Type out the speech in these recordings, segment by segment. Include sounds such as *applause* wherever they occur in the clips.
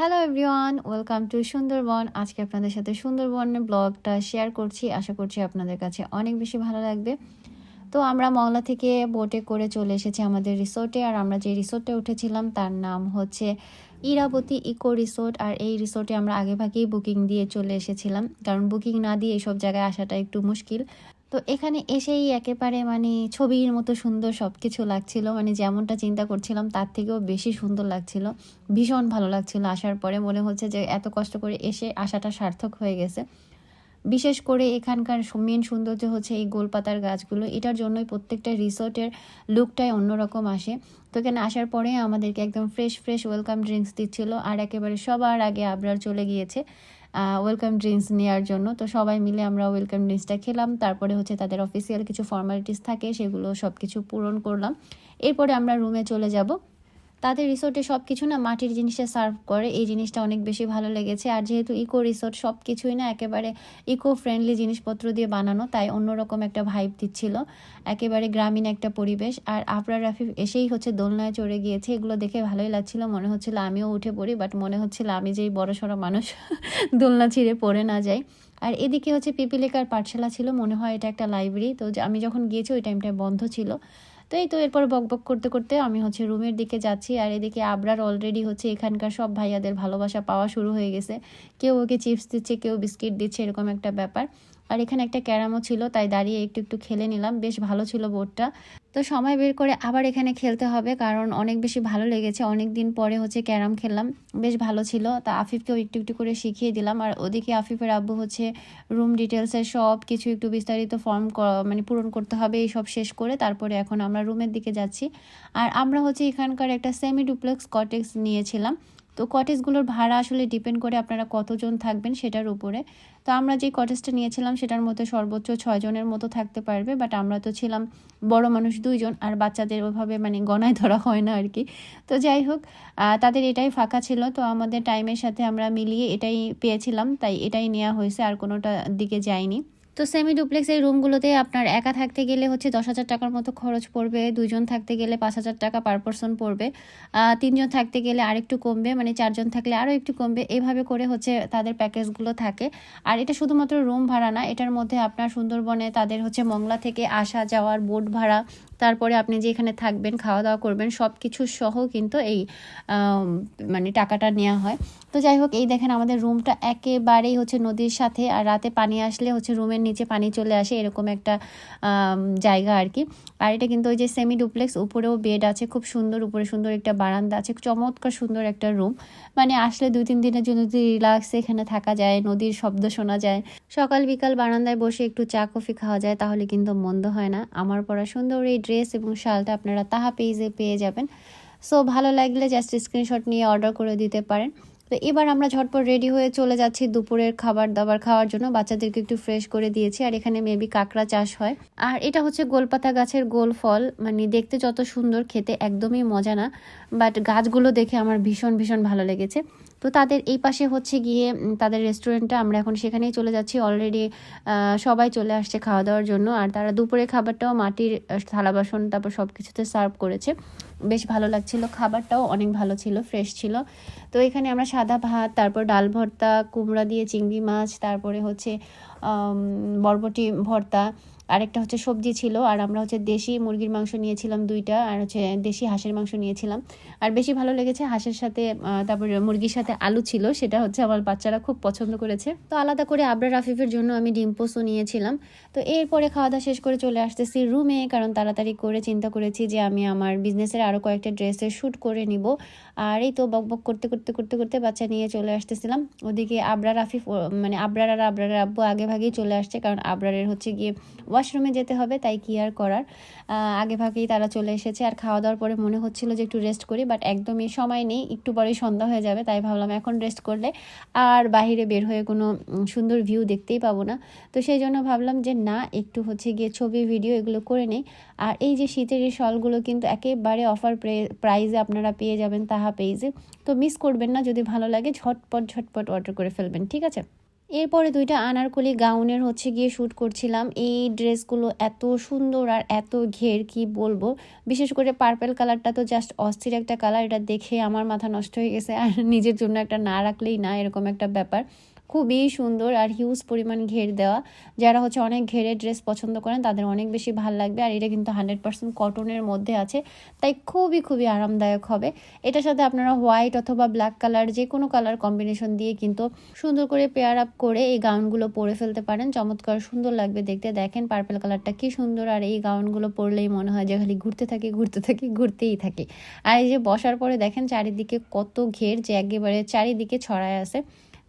Hello everyone welcome to Sundarban আজকে আপনাদের সাথে সুন্দরবনের ব্লগটা শেয়ার করছি। আশা করছি আপনাদের কাছে অনেক বেশি ভালো লাগবে। তো আমরা মংলা থেকে বোটে করে চলে এসেছি আমাদের রিসোর্টে আর আমরা যে রিসোর্টে উঠেছিলাম, তার নাম হচ্ছে ইরাবতী ইকো রিসোর্ট। আর এই রিসোর্টে আমরা আগে ভাগেই বুকিং দিয়ে চলে এসেছিলাম। কারণ বুকিং না দিয়ে এইসব জায়গায় আসাটা একটু মুশকিল। তো এখানে এসেই একেবারে মানে ছবির মতো সুন্দর সব কিছু লাগছিল। মানে যেমনটা চিন্তা করছিলাম, তার থেকেও বেশি সুন্দর লাগছিল। ভীষণ ভালো লাগছিল আসার পরে। মনে হচ্ছে যে এত কষ্ট করে এসে আসাটা সার্থক হয়ে গেছে। বিশেষ করে এখানকার মেন সৌন্দর্য হচ্ছে এই গোলপাতার গাছগুলো। এটার জন্যই প্রত্যেকটা রিসোর্টের লুকটাই অন্যরকম আসে। তো এখানে আসার পরে আমাদেরকে একদম ফ্রেশ ফ্রেশ ওয়েলকাম ড্রিঙ্কস দিচ্ছিল। আর একেবারে সবার আগে আবরার চলে গিয়েছে। ওয়েলকাম ড্রিঙ্কস নেওয়ার জন্য। তো সবাই মিলে আমরা ওয়েলকাম ড্রিঙ্কসটা খেলাম। তারপরে হচ্ছে তাদের অফিসিয়াল কিছু ফর্মালিটিস থাকে, সেগুলো সব কিছু পূরণ করলাম। এরপরে আমরা রুমে চলে যাব। তাদের রিসোর্টে সব কিছু না মাটির জিনিসটা সার্ভ করে, এই জিনিসটা অনেক বেশি ভালো লেগেছে। আর যেহেতু ইকো রিসোর্ট সব কিছুই না একেবারে ইকো ফ্রেন্ডলি জিনিসপত্র দিয়ে বানানো, তাই অন্যরকম একটা ভাইব দিচ্ছিল। একেবারে গ্রামীণ একটা পরিবেশ। আর আফরার রাফিফ এসেই হচ্ছে দোলনায় চড়ে গিয়েছে। এগুলো দেখে ভালোই লাগছিল। মনে হচ্ছিল আমিও উঠে পড়ি বাট মনে হচ্ছিল আমি যেই বড় সড়ো মানুষ, *laughs* দোলনা ছিঁড়ে পড়ে না যাই। আর এদিকে হচ্ছে পিপিলিকার পাঠশালা ছিল, মনে হয় এটা একটা লাইব্রেরি তো আমি যখন গিয়েছি, ওই টাইমটায় বন্ধ ছিল। তো এই তো এরপর বক বক করতে করতে আমি হচ্ছে রুমের দিকে যাচ্ছি, আর এদিকে আবরার অলরেডি হচ্ছে এখানকার সব ভাইয়াদের ভালোবাসা পাওয়া শুরু হয়ে গেছে। কেউ ওকে চিপস দিচ্ছে, কেউ বিস্কিট দিচ্ছে, এরকম একটা ব্যাপার। আর এখানে একটা ক্যারামও ছিল, তাই দাঁড়িয়ে একটু একটু খেলে নিলাম। বেশ ভালো ছিল বোর্ডটা তো সময় বের করে আবার এখানে খেলতে হবে, কারণ অনেক বেশি ভালো লেগেছে। অনেক দিন পরে হচ্ছে ক্যারাম খেললাম, বেশ ভালো ছিল। তা আফিফকেও একটু একটু করে শিখিয়ে দিলাম। আর ওদিকে আফিফের আব্বু হচ্ছে রুম ডিটেলসের সব কিছু একটু বিস্তারিত ফর্ম মানে পূরণ করতে হবে, এই সব শেষ করে তারপরে এখন আমরা রুমের দিকে যাচ্ছি। আর আমরা হচ্ছে এখানকার একটা সেমি ডুপ্লেক্স কটেক্স নিয়েছিলাম। তো কটেজগুলোর ভাড়া আসলে ডিপেন্ড করে আপনারা কতজন থাকবেন সেটার উপরে। তো আমরা যে কটেজটা নিয়েছিলাম সেটার মধ্যে সর্বোচ্চ ছয়জনের মতো থাকতে পারবে বাট আমরা তো ছিলাম বড় মানুষ দুইজন আর বাচ্চাদের ওইভাবে মানে গনায় ধরা হয় না আর কি তো যাই হোক তাদের এটাই ফাঁকা ছিল, তো আমাদের টাইমের সাথে আমরা মিলিয়ে এটাই পেয়েছিলাম, তাই এটাই নেওয়া হয়েছে, আর কোনোটা দিকে যায়নি। তো সেমি ডুপ্লেক্স এই রুমগুলোতে আপনার একা থাকতে গেলে হচ্ছে দশ হাজার টাকার মতো খরচ পড়বে দুজন থাকতে গেলে পাঁচ হাজার টাকা পার পারসন পড়বে তিনজন থাকতে গেলে আরেকটু কমবে মানে চারজন থাকলে আরও একটু কমবে, এভাবে করে হচ্ছে তাদের প্যাকেজগুলো থাকে। আর এটা শুধুমাত্র রুম ভাড়া না, এটার মধ্যে আপনার সুন্দরবনে তাদের হচ্ছে মংলা থেকে আসা যাওয়ার বোট ভাড়া তারপরে আপনি যে এখানে থাকবেন খাওয়া দাওয়া করবেন সব কিছু সহ কিন্তু এই মানে টাকাটা নেওয়া হয়। তো যাই হোক, এই দেখেন আমাদের রুমটা একেবারেই হচ্ছে নদীর সাথে আর রাতে পানি আসলে হচ্ছে রুমের নিচে পানি চলে আসে, এরকম একটা জায়গা আর কি। আর এটা কিন্তু ওই যে সেমি ডুপ্লেক্স উপরেও বেড আছে, খুব সুন্দর, উপরে সুন্দর একটা বারান্দা আছে, চমৎকার সুন্দর একটা রুম মানে আসলে দুই, তিন দিনের জন্য যদি রিল্যাক্সে এখানে থাকা যায়, নদীর শব্দ শোনা যায়। সকাল বিকাল বারান্দায় বসে একটু চা, কফি খাওয়া যায়, তাহলে কিন্তু মন্দ হয় না। আমার পড়া সুন্দর, এই ড্রেস এবং শালটা আপনারা তাহা পেজে পেয়ে যাবেন। সো ভালো লাগলে জাস্ট স্ক্রিনশট নিয়ে অর্ডার করে দিতে পারেন। তো এবার আমরা ঝটপট রেডি হয়ে চলে যাচ্ছি দুপুরের খাবার দাবার খাওয়ার জন্য। বাচ্চাদেরকে একটু ফ্রেশ করে দিয়েছি আর এখানে মেবি কাঁকড়া চাষ হয়। আর এটা হচ্ছে গোলপাতা গাছের গোল ফল। মানে দেখতে যত সুন্দর, খেতে একদমই মজা না। বাট গাছগুলো দেখে আমার ভীষণ ভীষণ ভালো লেগেছে। তো তাদের এই পাশে হচ্ছে গিয়ে তাদের রেস্টুরেন্টটা আমরা এখন সেখানেই চলে যাচ্ছি। অলরেডি সবাই চলে আসছে খাওয়া দাওয়ার জন্য। আর তারা দুপুরের খাবারটাও মাটির থালা বাসন, তারপর সব কিছুতে সার্ভ করেছে। বেশ ভালো লাগছিল। খাবারটাও অনেক ভালো ছিল ফ্রেশ ছিল। তো এখানে আমরা সাদা ভাত, তারপর ডাল ভর্তা, কুমড়া দিয়ে চিংড়ি মাছ, তারপরে হচ্ছে বরবটি ভর্তা আরেকটা হচ্ছে সবজি ছিল, আর আমরা হচ্ছে দেশি মুরগির মাংস নিয়েছিলাম দুইটা, আর হচ্ছে দেশি হাঁসের মাংস নিয়েছিলাম। আর বেশি ভালো লেগেছে হাঁসের সাথে তারপরে মুরগির সাথে আলু ছিল, সেটা হচ্ছে আমার বাচ্চারা খুব পছন্দ করেছে। তো আলাদা করে আবরা রাফিফের জন্য আমি ডিম নিয়েছিলাম। তো এরপরে খাওয়া দাওয়া শেষ করে চলে আসতেছি রুমে, কারণ তাড়াতাড়ি করে চিন্তা করেছি যে আমি আমার বিজনেসের আরও কয়েকটা ড্রেসের শ্যুট করে নিব। আর এই তো বক বক করতে করতে করতে করতে বাচ্চা নিয়ে চলে আসতেছিলাম। ওদিকে আবরা রাফিফ মানে আবরার আর আবরার আব্বু আগে ভাগেই চলে আসছে, কারণ আবরারের হচ্ছে গিয়ে ওয়াশরুমে যেতে হবে, তাই কি আর করার। আগে ভাগেই তারা চলে এসেছে। আর খাওয়া দাওয়ার পরে মনে হচ্ছিল যে একটু রেস্ট করি বাট একদমই সময় নেই। একটু পরেই সন্ধ্যা হয়ে যাবে, তাই ভাবলাম এখন রেস্ট করলে আর বাহিরে বের হয়ে কোনো সুন্দর ভিউ দেখতেই পাবো না। তো সেই জন্য ভাবলাম যে না, একটু হচ্ছে গিয়ে ছবি ভিডিও এগুলো করে নেই। আর এই যে শীতের এই শলগুলো কিন্তু একেবারে অফার প্রাইজে আপনারা পেয়ে যাবেন তাহা পেজে তো মিস করবেন না, যদি ভালো লাগে ঝটপট ঝটপট অর্ডার করে ফেলবেন, ঠিক আছে? এরপরে দুইটা আনারকলি গাউনের হচ্ছে গিয়ে শ্যুট করছিলাম। এই ড্রেসগুলো এত সুন্দর আর এত ঘের, কি বলব? বিশেষ করে পার্পেল কালারটা তো জাস্ট অস্থির একটা কালার এটা দেখে আমার মাথা নষ্ট হয়ে গেছে। আর নিজের জন্য একটা না রাখলেই না, এরকম একটা ব্যাপার। খুবই সুন্দর আর হিউজ পরিমাণ ঘের দেওয়া। যারা হচ্ছে অনেক ঘেরের ড্রেস পছন্দ করেন, তাদের অনেক বেশি ভালো লাগবে আর এটা কিন্তু হান্ড্রেড পার্সেন্ট কটনের মধ্যে আছে। তাই খুবই খুবই আরামদায়ক হবে। এটার সাথে আপনারা হোয়াইট অথবা ব্ল্যাক কালার যে কোনো কালার কম্বিনেশন দিয়ে কিন্তু সুন্দর করে পেয়ার আপ করে এই গাউনগুলো পরে ফেলতে পারেন। চমৎকার সুন্দর লাগবে দেখতে। দেখেন পার্পেল কালারটা কি সুন্দর আর এই গাউনগুলো পরলেই মনে হয় যে খালি ঘুরতে থাকি ঘুরতে থাকি, ঘুরতেই থাকি। আর এই যে বসার পরে দেখেন চারিদিকে কত ঘের যে একেবারে চারিদিকে ছড়ায় আছে।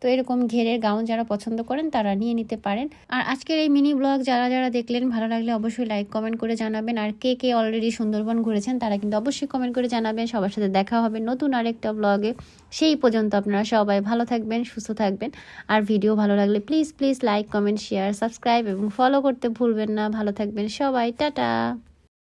তো এরকম ঘেরের গাউন যারা পছন্দ করেন তারা নিয়ে নিতে পারেন। আর আজকের এই মিনি ব্লগ যারা যারা দেখলেন, ভালো লাগলে অবশ্যই লাইক কমেন্ট করে জানাবেন। আর কে কে অলরেডি সুন্দরবন ঘুরেছেন তারা কিন্তু অবশ্যই কমেন্ট করে জানাবেন। সবার সাথে দেখা হবে নতুন আরেকটা ব্লগে সেই পর্যন্ত আপনারা সবাই ভালো থাকবেন, সুস্থ থাকবেন। আর ভিডিও ভালো লাগলে please please like comment share subscribe এবং ফলো করতে ভুলবেন না। ভালো থাকবেন সবাই, টাটা।